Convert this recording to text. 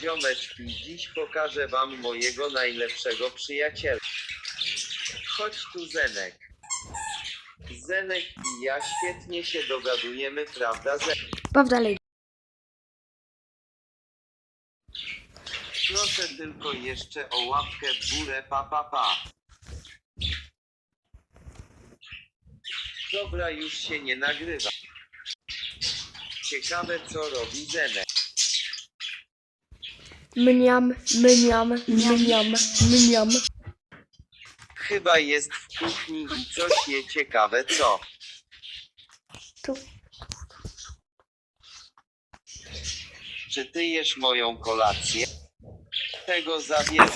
ziomeczki, dziś pokażę wam mojego najlepszego przyjaciela. Chodź tu Zenek. Zenek i ja świetnie się dogadujemy, prawda Zenek? Baw dalej. Proszę tylko jeszcze o łapkę w górę, pa pa pa. Dobra, już się nie nagrywa. Ciekawe co robi Zenek. Mniam, mniam, mniam, mniam. Chyba jest w kuchni i coś je ciekawe co. Tu. Czy ty jesz moją kolację? Tego zabierz.